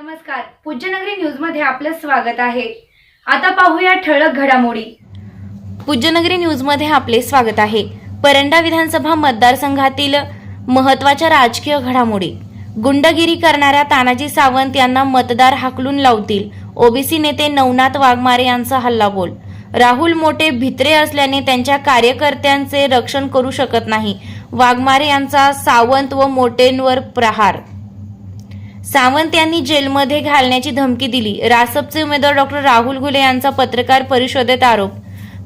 नमस्कार. पूज्यनगरी न्यूजमध्ये आपलं स्वागत आहे. आता पाहूया ठळक घडामोडी. पूज्यनगरी न्यूजमध्ये आपले स्वागत आहे. परंडा विधानसभा मतदारसंघातील महत्त्वाच्या राजकीय घडामोडी. गुंडगिरी करणाऱ्या तानाजी सावंत यांना मतदार हाकलून लावतील. ओबीसी नेते नवनाथ वाघमारे यांचा हल्लाबोल. राहुल मोठे भित्रे असल्याने त्यांच्या कार्यकर्त्यांचे रक्षण करू शकत नाही. वाघमारे यांचा सावंत व मोटेंवर प्रहार. सावंत यांनी जेलमध्ये घालण्याची धमकी दिली. रासपचे उमेदवार डॉक्टर राहुल घुले यांचा पत्रकार परिषदेत आरोप.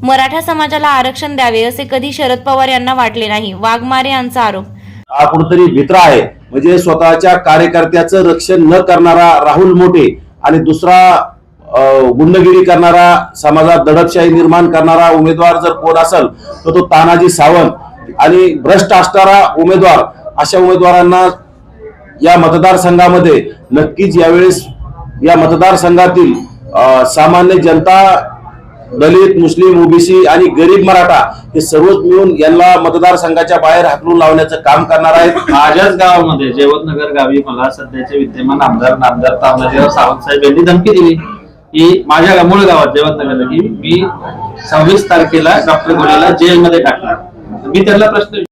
मराठा समाजाला आरक्षण द्यावे असे कधी शरद पवार यांना वाटले नाही. वाघमारे यांचा आरोप. हा कुठतरी मित्र आहे. म्हणजे स्वतःच्या कार्यकर्त्याचं रक्षण न करणारा राहुल मोठे आणि दुसरा गुंडगिरी करणारा समाजात दडपशाही निर्माण करणारा उमेदवार जर कोण असेल तर तो तानाजी सावंत. आणि भ्रष्ट असणारा उमेदवार अशा उमेदवारांना या मतदारसंघामध्ये नक्कीच यावेळेस या मतदारसंघातील सामान्य जनता दलित मुस्लिम ओबीसी आणि गरीब मराठा हे सर्वच मिळून यांना मतदारसंघाच्या बाहेर हाकलून लावण्याचं काम करणार आहेत. माझ्याच गावामध्ये जेवतनगर गावी मला सध्याचे विद्यमान आमदार नामदार तानाजीराव सावंत साहेब यांनी धमकी दिली. की माझ्या मूळ गावात जेवतनगरला की मी सव्वीस तारखेला डॉक्टर गोलेला जेलमध्ये टाकणार. मी त्यांना प्रश्न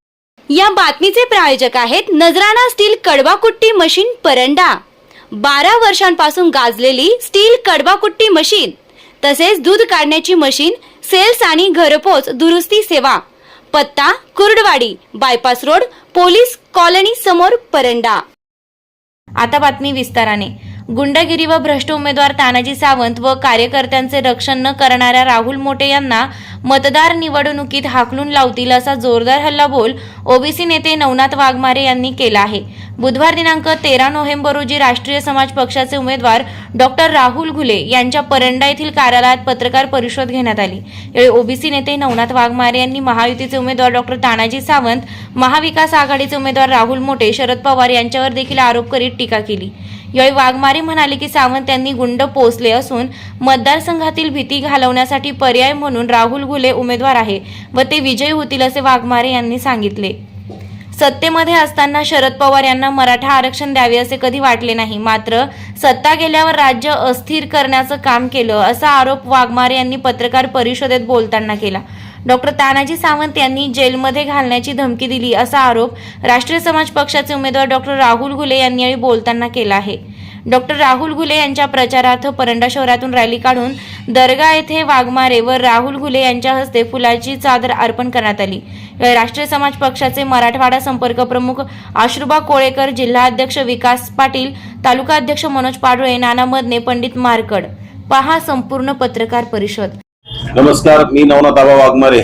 या बातमीचे प्रायोजक आहेत नजराणा स्टील कडवाकुट्टी मशीन परंडा. बारा वर्षांपासून गाजलेली स्टील कडवाकुट्टी मशीन तसेच दूध काढण्याची मशीन सेल्स आणि घरपोच दुरुस्ती सेवा. पत्ता Kurduwadi bypass road police colony समोर परंडा. आता बातमी विस्ताराने. गुंडगिरी व भ्रष्ट उमेदवार तानाजी सावंत व कार्यकर्त्यांचे रक्षण न करणाऱ्या राहुल मोटे यांना मतदार निवडणुकीत हाकलून लावतील असा जोरदार हल्लाबोल ओबीसी नेते नवनाथ वाघमारे यांनी केला आहे. बुधवार दिनांक तेरा नोव्हेंबर रोजी राष्ट्रीय समाज पक्षाचे उमेदवार डॉक्टर राहुल घुले यांच्या परंडा येथील कार्यालयात पत्रकार परिषद घेण्यात आली. यावेळी ओबीसी नेते नवनाथ वाघमारे यांनी महायुतीचे उमेदवार डॉक्टर तानाजी सावंत महाविकास आघाडीचे उमेदवार राहुल मोटे शरद पवार यांच्यावर देखील आरोप करीत टीका केली. यावेळी वाघमारे म्हणाले की सावंत यांनी गुंड पोचले असून मतदारसंघातील भीती घालवण्यासाठी पर्याय म्हणून राहुल घुले उमेदवार आहे व ते विजयी होतील असे वाघमारे यांनी सांगितले. सत्तेमध्ये असताना शरद पवार यांना मराठा आरक्षण द्यावे असे कधी वाटले नाही. मात्र सत्ता गेल्यावर राज्य अस्थिर करण्याचं काम केलं असा आरोप वाघमारे यांनी पत्रकार परिषदेत बोलताना केला. डॉक्टर तानाजी सावंत यांनी जेलमध्ये घालण्याची धमकी दिली असा आरोप राष्ट्रीय समाज पक्षाचे उमेदवार डॉक्टर राहुल घुले यांनी यावेळी बोलताना केला आहे. डॉक्टर राहुल घुले यांच्या प्रचारार्थ परंडा शहरातून रॅली काढून दर्गा येथे वाघमारे व राहुल घुले यांच्या हस्ते फुलाची चादर अर्पण करण्यात आली. राष्ट्रीय समाज पक्षाचे मराठवाडा संपर्क प्रमुख आश्रुबा कोळेकर जिल्हाध्यक्ष विकास पाटील तालुका अध्यक्ष मनोज पाडुळे नाना मदने पंडित मारकड. पहा संपूर्ण पत्रकार परिषद. नमस्कार मी नवनाथ आबा वाघमारे.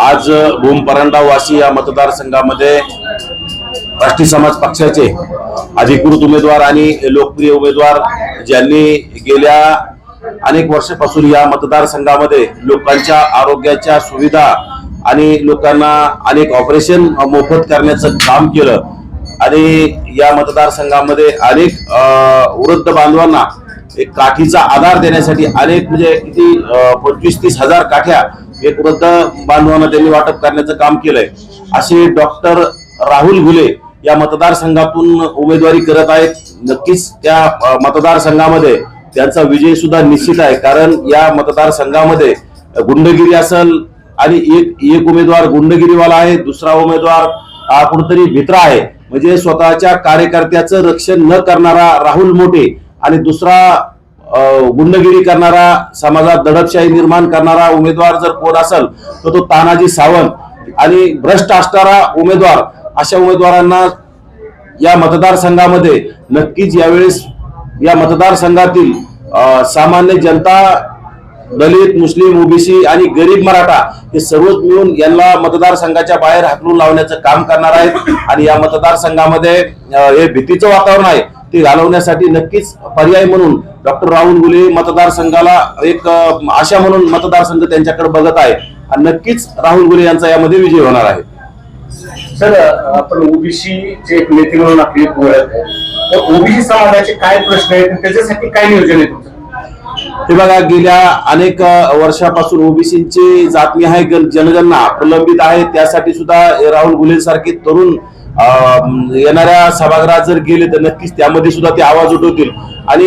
आज भूम परांडा वाशी या मतदारसंघामध्ये राष्ट्रीय समाज पक्षाचे अधिकृत उमेदवार आणि लोकप्रिय उमेदवार ज्यांनी गेल्या अनेक वर्षापासून या मतदारसंघामध्ये लोकांच्या आरोग्याच्या सुविधा आणि लोकांना अनेक ऑपरेशन मोफत करण्याचं काम केलं आणि या मतदारसंघामध्ये अनेक वृद्ध बांधवांना एक काठीचा आधार देण्यासाठी अनेक म्हणजे किती पंचवीस तीस हजार काठ्या एक वृद्ध बांधवांना त्यांनी वाटप करण्याचं काम केलंय. असे डॉक्टर राहुल घुले या मतदारसंघातून उमेदवारी करत आहेत. नक्कीच त्या मतदारसंघामध्ये त्यांचा विजय सुद्धा निश्चित आहे. कारण या मतदारसंघामध्ये गुंडगिरी असेल आणि एक एक उमेदवार गुंडगिरीवाला आहे दुसरा उमेदवार हा कुठेतरी आहे. म्हणजे स्वतःच्या कार्यकर्त्याचं रक्षण न करणारा राहुल मोठे आणि दुसरा गुंडगिरी करणारा समाजात दडपशाही निर्माण करणारा उमेदवार जर कोण असेल तर तो तानाजी सावंत. आणि भ्रष्ट असणारा उमेदवार अशा उमेदवारांना या मतदारसंघामध्ये नक्कीच यावेळेस या मतदारसंघातील सामान्य जनता दलित मुस्लिम ओबीसी आणि गरीब मराठा हे सर्वच मिळून यांना मतदारसंघाच्या बाहेर हाकलून लावण्याचं काम करणार आहेत. आणि या मतदारसंघामध्ये हे भीतीचं वातावरण आहे. ते घालवण्यासाठी नक्कीच पर्याय म्हणून डॉक्टर राहुल गुले मतदारसंघाला एक आशा म्हणून मतदारसंघ त्यांच्याकडे बघत आहे. आणि नक्कीच राहुल गुले यांचा यामध्ये विजय होणार आहे. सर आपण ओबीसी चे एक नेते म्हणून आपली ओळख आहे. तर ओबीसी समाजाचे काय प्रश्न आहेत त्याच्यासाठी काय नियोजन आहे तुमचं? हे बघा गेल्या अनेक वर्षापासून ओबीसीची जातनी आहे गण- जनगणना प्रलंबित आहे. त्यासाठी सुद्धा राहुल गुले सारखे तरुण येणाऱ्या सभागृहात जर गेले तर नक्कीच त्यामध्ये सुद्धा ते आवाज उठवतील. आणि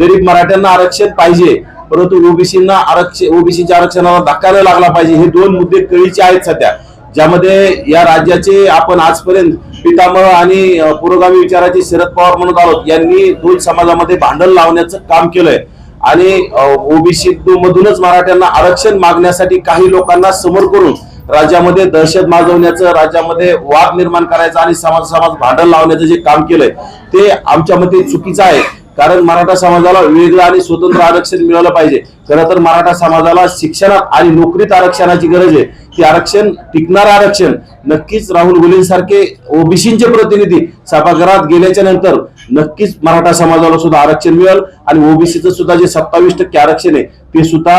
गरीब मराठ्यांना आरक्षण पाहिजे परंतु ओबीसींना आरक्षण ओबीसीच्या आरक्षणाला धक्का न लागला पाहिजे हे दोन मुद्दे कळीचे आहेत सध्या. ज्यामध्ये या राज्याचे आपण आजपर्यंत पितामह आणि पुरोगामी विचाराचे शरद पवार म्हणत आहोत यांनी दोन समाजामध्ये भांडण लावण्याचं काम केलंय. आणि ओबीसी मधूनच मराठ्यांना आरक्षण मागण्यासाठी काही लोकांना समोर करून राज्यामध्ये दहशत माजवण्याचं राज्यामध्ये वाद निर्माण करायचं आणि समाज समाज भांडण लावण्याचं जे काम केलंय ते आमच्या मते चुकीचं आहे. कारण मराठा समाजाला वेगळं आणि स्वतंत्र आरक्षण मिळालं पाहिजे. खरं तर मराठा समाजाला शिक्षणात आणि नोकरीत आरक्षणाची गरज आहे. ते आरक्षण टिकणारं आरक्षण नक्कीच राहुल गुलेंसारखे ओबीसीचे प्रतिनिधी सभागृहात गेल्याच्यानंतर नक्कीच मराठा समाजाला सुद्धा आरक्षण मिळेल आणि ओबीसीचं सुद्धा जे सत्तावीस टक्के आरक्षण आहे ते सुद्धा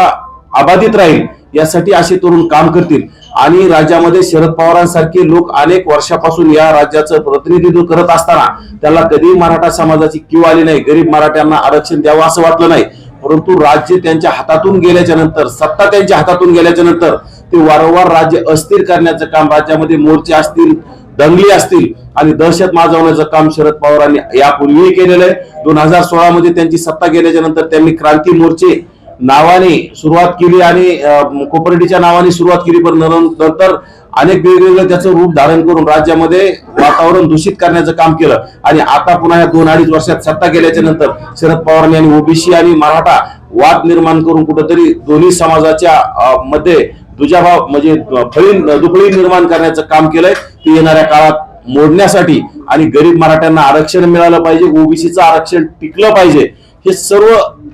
अबाधित राहील. यासाठी असे तरुण काम करतील. आणि राज्यामध्ये शरद पवारांसारखे लोक अनेक वर्षापासून या राज्याचं प्रतिनिधित्व करत असताना त्याला कधी मराठा समाजाची किव आली नाही गरीब मराठ्यांना आरक्षण द्यावं असं वाटलं नाही. परंतु राज्य त्यांच्या हातातून गेल्याच्यानंतर सत्ता त्यांच्या हातातून गेल्याच्यानंतर ते वारंवार राज्य अस्थिर करण्याचं काम राज्यामध्ये मोर्चे असतील दंगली असतील आणि दहशत माजवण्याचं काम शरद पवारांनी यापूर्वीही केलेलं आहे. दोन हजार सोळा मध्ये त्यांची सत्ता गेल्याच्यानंतर त्यांनी क्रांती मोर्चे नावाने सुरुवात केली आणि कोपर्टीच्या नावाने सुरुवात केली पण नंतर अनेक वेगवेगळं त्याचं रूप धारण करून राज्यामध्ये वातावरण दूषित करण्याचं काम केलं. आणि आता पुन्हा या दोन अडीच वर्षात सत्ता गेल्याच्यानंतर शरद पवारांनी आणि ओबीसी आणि मराठा वाद निर्माण करून कुठंतरी दोन्ही समाजाच्या मध्ये दुजाभाव म्हणजे फळी दुफळी निर्माण करण्याचं काम केलंय. ते येणाऱ्या काळात मोडण्यासाठी आणि गरीब मराठ्यांना आरक्षण मिळालं पाहिजे ओबीसीचं आरक्षण टिकलं पाहिजे. हे सर्व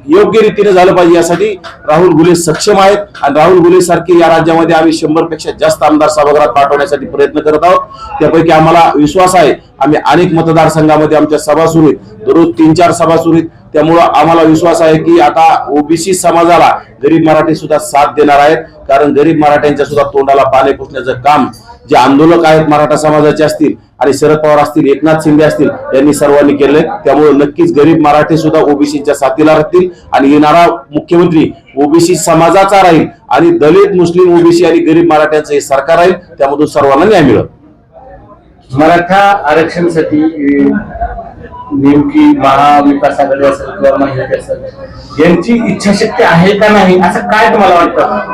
योग्य रीतीने झालं पाहिजे यासाठी राहुल गुले सक्षम आहेत. आणि राहुल गुले सारखे या राज्यामध्ये आम्ही शंभरपेक्षा जास्त आमदार सभागृहात पाठवण्यासाठी प्रयत्न करत आहोत. त्यापैकी आम्हाला विश्वास आहे आम्ही अनेक मतदारसंघामध्ये आमच्या सभा सुरू आहेत. दररोज तीन चार सभा सुरू आहेत. त्यामुळं आम्हाला विश्वास आहे की आता ओबीसी समाजाला गरीब मराठी सुद्धा साथ देणार आहेत. कारण गरीब मराठ्यांच्या सुद्धा तोंडाला पाणी पुसण्याचं काम जे आंदोलक आहेत मराठा समाजाचे असतील आणि शरद पवार असतील एकनाथ शिंदे असतील यांनी सर्वांनी केलंय. त्यामुळे नक्कीच गरीब मराठी सुद्धा ओबीसीच्या साथीला राहतील आणि येणारा मुख्यमंत्री ओबीसी समाजाचा राहील आणि दलित मुस्लिम ओबीसी आणि गरीब मराठ्यांचं हे सरकार राहील. त्यामधून सर्वांना न्याय मिळेल. मराठा आरक्षणासाठी नेमकी महाविकास आघाडी असेल किंवा महिला असेल यांची इच्छाशक्ती आहे का नाही असं काय तुम्हाला वाटतं?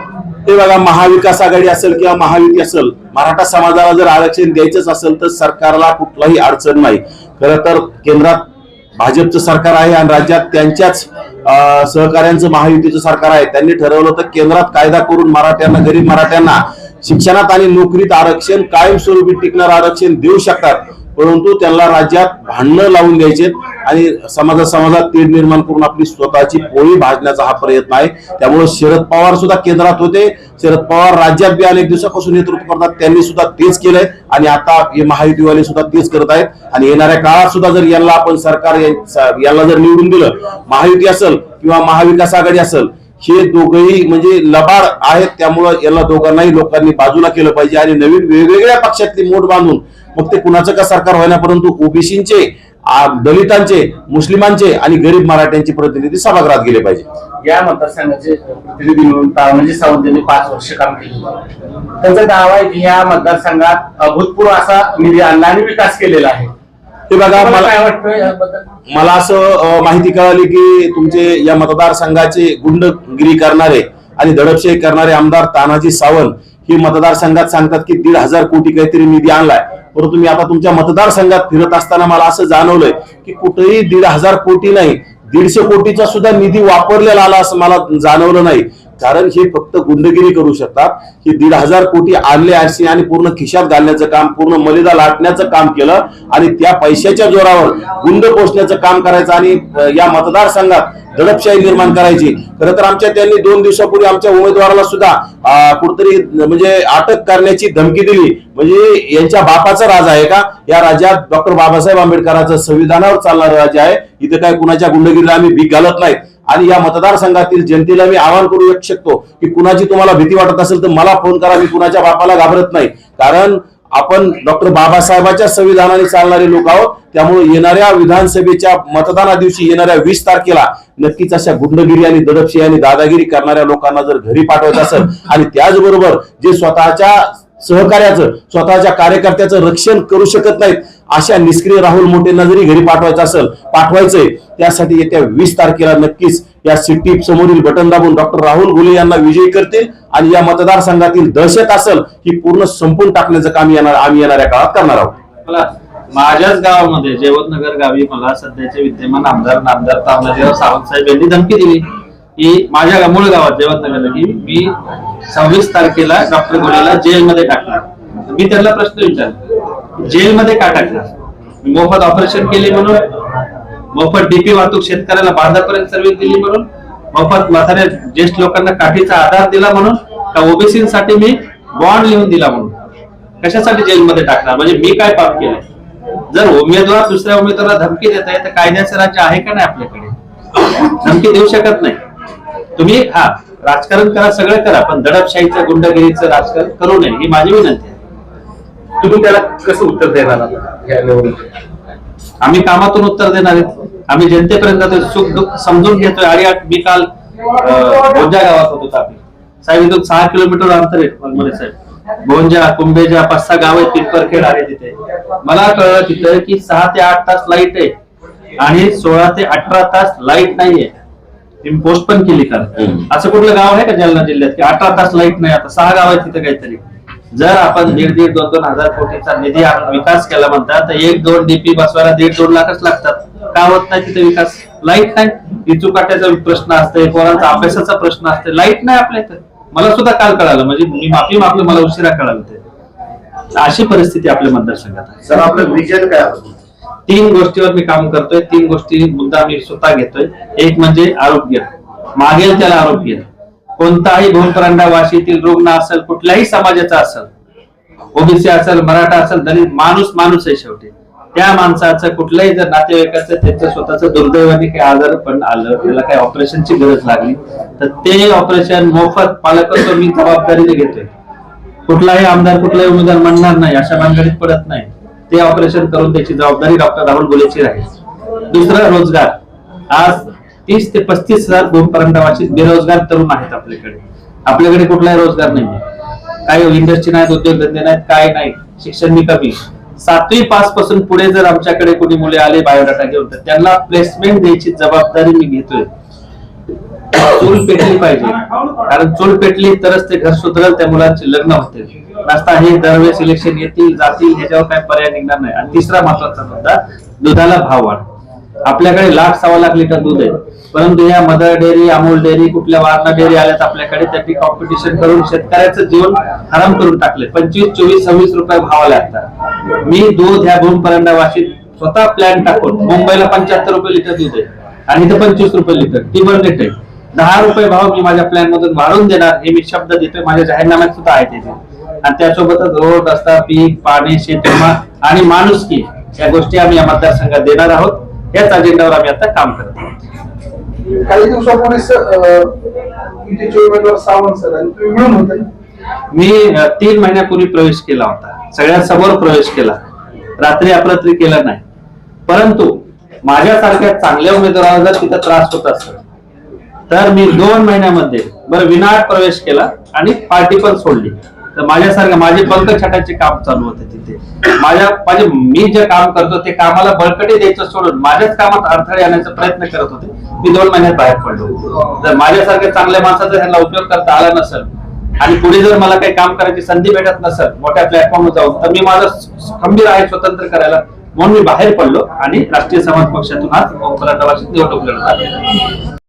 ते बघा महाविकास आघाडी असेल किंवा महायुती असेल मराठा समाजाला जर आरक्षण द्यायचंच असेल तर सरकारला कुठलाही अडचण नाही. खरं तर केंद्रात भाजपचं सरकार आहे आणि राज्यात त्यांच्याच सहकार्यांचं महायुतीचं सरकार आहे. त्यांनी ठरवलं तर केंद्रात कायदा करून मराठ्यांना गरीब मराठ्यांना शिक्षणात आणि नोकरीत आरक्षण कायमस्वरूपी टिकणार आरक्षण देऊ शकतात. परंतु त्यांना राज्यात भांडणं लावून द्यायचे आणि समाजा समाजात तीड निर्माण करून आपली स्वतःची पोळी भाजण्याचा हा प्रयत्न आहे. त्यामुळे शरद पवार सुद्धा केंद्रात होते. शरद पवार राज्यात बी अनेक दिवसापासून नेतृत्व करतात. त्यांनी सुद्धा तेच केलंय. आणि आता हे महायुतीवाले सुद्धा तेच करत आहेत. आणि येणाऱ्या काळात सुद्धा जर यांना आपण सरकार यांना जर निवडून दिलं महायुती असेल किंवा महाविकास आघाडी असेल हे दोघही म्हणजे लबाड आहेत त्यामुळं याला दोघांनाही लोकांनी बाजूला केलं पाहिजे आणि नवीन वेगवेगळ्या पक्षातली मोठ बांधून मग ते कुणाचं का सरकार होईना परंतु ओबीसींचे दलितांचे मुस्लिमांचे आणि गरीब मराठ्यांचे प्रतिनिधी सभागृहात गेले पाहिजे. या मतदारसंघाचे प्रतिनिधी म्हणून तानाजी म्हणजे सावंत यांनी पाच वर्ष काम केले. त्यांचा दावा आहे की या मतदारसंघात अभूतपूर्व असा निधी आणला आणि विकास केलेला आहे. ते बघा मला काय वाटतं याबद्दल? मला असं माहिती कळाली की तुमचे या मतदारसंघाचे गुंडगिरी करणारे आणि दडपशाही करणारे आमदार तानाजी सावंत हे मतदारसंघात सांगतात की दीड हजार कोटी काहीतरी निधी आणलाय. परंतु मी आता तुमच्या मतदारसंघात फिरत असताना मला असं जाणवलंय की कुठेही दीड हजार कोटी नाही दीडशे कोटीचा सुद्धा निधी वापरलेला आला असं मला जाणवलं नाही. कारण हे फक्त गुंडगिरी करू शकतात. हे दीड हजार कोटी आणले असे आणि पूर्ण खिशात घालण्याचं काम पूर्ण मलिदा लाटण्याचं काम केलं आणि त्या पैशाच्या जोरावर गुंड पोचण्याचं काम करायचं आणि या मतदारसंघात दडपशाही निर्माण करायची. खरं तर आमच्या त्यांनी दोन दिवसापूर्वी आमच्या उमेदवाराला सुद्धा कुठतरी म्हणजे अटक करण्याची धमकी दिली. म्हणजे यांच्या बापाचा राज आहे का? या राज्यात डॉक्टर बाबासाहेब आंबेडकरांचं संविधानावर चालणारं राज्य आहे. इथं काय कुणाच्या गुंडगिरीला आम्ही भीक घालत नाहीत आणि या मतदारसंघातील जनतेला मी आवाहन करू शकतो की कुणाची तुम्हाला भीती वाटत असेल तर मला फोन करा मी कुणाच्या बापाला घाबरत नाही. कारण आपण डॉक्टर बाबासाहेबांच्या संविधानाने चालणारे लोक आहोत. त्यामुळे येणाऱ्या विधानसभेच्या मतदाना दिवशी येणाऱ्या वीस तारखेला नक्कीच अशा गुंडगिरी आणि दडपशी आणि दादागिरी करणाऱ्या लोकांना जर घरी पाठवायचं असेल आणि त्याचबरोबर जे स्वतःच्या सहकार्याचं स्वतःच्या कार्यकर्त्याचं रक्षण करू शकत नाहीत अशा निष्क्रिय राहुल मोठेंना जरी घरी पाठवायचं असेल पाठवायचंय. त्यासाठी येत्या वीस तारखेला नक्कीच या सिटी समोरील बटन दाबून डॉक्टर राहुल घुले यांना विजयी करतील आणि या मतदारसंघातील दहशत असेल ही पूर्ण संपून टाकण्याचं काम येणार आम्ही येणाऱ्या काळात करणार आहोत. मला माझ्याच गावामध्ये जेवतनगर गावी मला सध्याचे विद्यमान आमदार नामदार तानाजीराव सावंत साहेब यांनी धमकी दिली. की माझ्या मूळ गावात जेवतनगरला की मी सव्वीस तारखेला डॉक्टर गोलेला जेलमध्ये टाकणार. मी त्यांना प्रश्न विचारला जेलमध्ये का टाकणार मोफत ऑपरेशन केले म्हणून? मोफत डीपी वाहतूक शेतकऱ्याला बांधापर्यंत सर्व्हिस दिली म्हणून? मोफत म्हाताऱ्या ज्येष्ठ लोकांना काठीचा आधार दिला म्हणून? का ओबीसीसाठी मी बॉन्ड लिहून दिला म्हणून? कशासाठी जेलमध्ये टाकणार म्हणजे मी काय पाप केलंय? जर उमेदवार दुसऱ्या उमेदवाराला धमकी देत आहे तर कायद्याचं राज्य आहे का नाही आपल्याकडे? धमकी देऊ शकत नाही. तुम्ही हा राजकारण करा सगळं करा पण दडपशाहीचं गुंडगिरीचं राजकारण करू नये ही माझी विनंती आहे. तुम्ही त्याला कसं उत्तर देणार आम्ही कामातून उत्तर देणार आहेत. आम्ही जनतेपर्यंत सुख दुःख समजून घेतोय. आणि मी काल भोंजा गावात होतो तापी साहेब इथून सहा किलोमीटर अंतर आहे मलमले साहेब. भोंजा कुंभेजा पाच सहा गाव आहेत पिंपरखेड आहे तिथे. मला कळलं तिथे की सहा ते आठ तास लाइट आहे. आणि सोळा ते अठरा तास लाइट नाहीये. पोस्ट पण केली काल. हम्म. असं कुठलं गाव आहे का जालना जिल्ह्यात? की अठरा तास लाइट नाही. आता सहा गाव आहेत तिथे काहीतरी. जर आपण दीड दीड दोन दोन हजार कोटीचा निधी विकास केला म्हणतात तर एक दोन डीपी बसवायला दीड दोन लाखच लागतात. का होत नाही तिथे विकास? लाइट नाही. इचुकाट्याचा प्रश्न असते पोरांचा अभ्यासाचा प्रश्न असते लाइट नाही आपल्या इथं. मला सुद्धा काल कळालं म्हणजे मी माफी मागलो मला उशिरा कळालं ते. अशी परिस्थिती आपल्या मतदारसंघात आहे. सर आपलं विजन काय तीन गोष्टीवर मी काम करतोय. तीन गोष्टी मुद्दा मी स्वतः घेतोय. एक म्हणजे आरोग्य. मागेल त्याला आरोग्य. कोणताही भूमपरांडा वाशीतील रुग्ण असेल कुठल्याही समाजाचा असेल ओबीसी असेल मराठा असेल दलित माणूस माणूस आहे शेवटी. त्या माणसाचं कुठल्याही जर नातेवाईकाचं त्याचं स्वतःचं दुर्दैवाने काही आजार पण आलं त्याला काही ऑपरेशनची गरज लागली तर ते ऑपरेशन मोफत पालकत्व मी जबाबदारीने घेतोय. कुठलाही आमदार कुठलाही उमेदवार म्हणणार नाही अशा भानगडीत पडत नाही. ते ऑपरेशन करून त्याची जबाबदारी डॉक्टर राहुल बोलेची राहील. दुसरं रोजगार. आज तीस ते पस्तीस हजार भूमपरंडावाची बेरोजगार तरुण आहेत आपल्याकडे. आपल्याकडे कुठलाही रोजगार नाही काही इंडस्ट्री नाहीत उद्योगधंदे नाहीत काय नाही शिक्षण मी कमी. सातवी पासपासून पुढे जर आमच्याकडे कोणी मुले आले बायोडाटा घेऊन तर त्यांना प्लेसमेंट द्यायची जबाबदारी मी घेतोय. चूल पेटली पाहिजे. कारण चूल पेटली तरच ते घर सुधरल त्या मुलांचे लग्न होते नसता हे दरवेळेस इलेक्शन येतील जातील ह्याच्यावर काही पर्याय निघणार नाही. आणि तिसरा महत्त्वाचा मुद्दा दुधाला भाव वाढ. आपल्याकडे लाख सव्वा लाख लिटर दूध आहे. परंतु या मदर डेअरी अमूल डेअरी कुठल्या वारणा डेअरी आल्यात आपल्याकडे त्यांनी कॉम्पिटिशन करून शेतकऱ्याचं जीवन हराम करून टाकले पंचवीस चोवीस सव्वीस रुपये भावाला आता. मी दूध ह्या भूमपरंडा वाशीत स्वतः प्लॅन टाकून मुंबईला पंच्याहत्तर रुपये लिटर दूध आहे. आणि इथं पंचवीस रुपये लिटर. टिबर रेट आहे दहा रुपये भाव मी माझ्या प्लॅन मधून वाढवून देणार हे मी शब्द देतोय. माझ्या जाहीरनाम्यात सुद्धा आहे त्याचे आणि त्यासोबतच रोड रस्ता पीक पाणी शेतमा आणि माणुसकी या गोष्टी आम्ही या मतदारसंघात देणार आहोत. याच अजेंडावर आम्ही आता काम करत आहोत. काही उमेदवार सावंत सर आणि तुम्ही मिळून होते. ना? मी तीन महिन्यापूर्वी प्रवेश केला होता. सगळ्या समोर प्रवेश केला. रात्री अपरात्री केला नाही. परंतु माझ्यासारख्या चांगल्या उमेदवाराला जर तिथं त्रास होत असेल तर मी दोन महिन्यामध्ये बरं विनाट प्रवेश केला आणि पार्टी पण सोडली. तर माझ्यासारखं माझे पंख छटाचे काम चालू होते तिथे. माझ्या माझे मी जे काम करतो ते कामाला बळकटी द्यायचं सोडून माझ्याच कामात अडथळे आणण्याचा प्रयत्न करत होते. मी दोन महिन्यात बाहेर पडलो. जर माझ्यासारख्या चांगल्या माणसाचा ह्यांना उपयोग करता आला नसेल आणि पुढे जर मला काही काम करायची संधी भेटत नसेल मोठ्या प्लॅटफॉर्मवर जाऊन तर मी माझं खंबीर आहे स्वतंत्र करायला. म्हणून मी बाहेर पडलो आणि राष्ट्रीय समाज पक्षातून आज निवडणूक लढत आहे